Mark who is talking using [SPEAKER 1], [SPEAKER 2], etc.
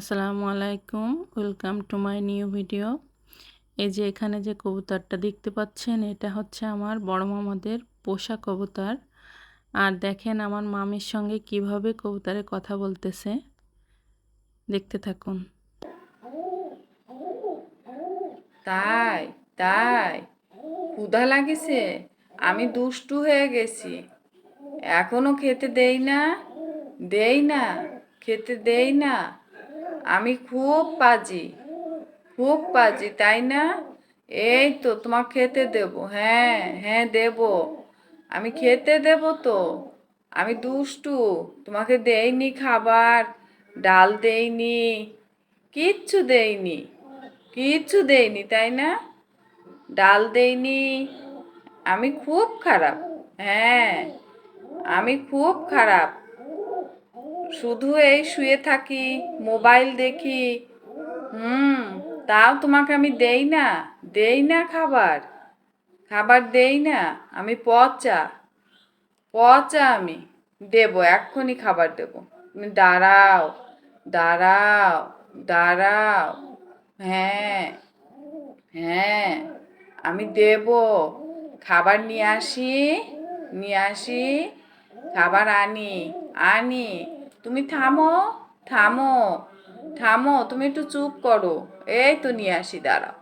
[SPEAKER 1] আসসালামু আলাইকুম, welcome to my new video. এই যে এখানে যে কবুতরটা দেখতে পাচ্ছেন, এটা হচ্ছে আমার বড় মামাদের পোষা কবুতর। আর দেখেন আমার মামির সঙ্গে কীভাবে কবুতরে কথা বলতেছে। দেখতে থাকুন।
[SPEAKER 2] তাই তাই, ক্ষুধা লাগিছে, আমি দুষ্টু হয়ে গেছি। এখনও খেতে দেই না দেই না, খেতে দেই না। আমি খুব পাজি খুব পাজি তাই না? এই তো তোমার খেতে দেব। হ্যাঁ হ্যাঁ দেব। আমি খেতে দেব তো। আমি দুষ্টু, তোমাকে দেইনি খাবার, ডাল দেইনি, কিচ্ছু দেইনি কিচ্ছু দেইনি, তাই না? ডাল দেইনি। আমি খুব খারাপ। হ্যাঁ আমি খুব খারাপ। শুধু এই শুয়ে থাকি, মোবাইল দেখি। হুম, তাও তোমাকে আমি দেই না দেই না খাবার। খাবার দেই না, আমি পচা। পচা আমি, দেব, এক্ষুনি খাবার দেব। তুমি দাঁড়াও দাঁড়াও দাঁড়াও। হ্যাঁ হ্যাঁ আমি দেব। খাবার নিয়ে আসি নিয়ে আসি, খাবার আনি আনি। তুমি থামো থামো থামো তুমি একটু চুপ করো। এই তো নিয়ে আসি দাঁড়াও।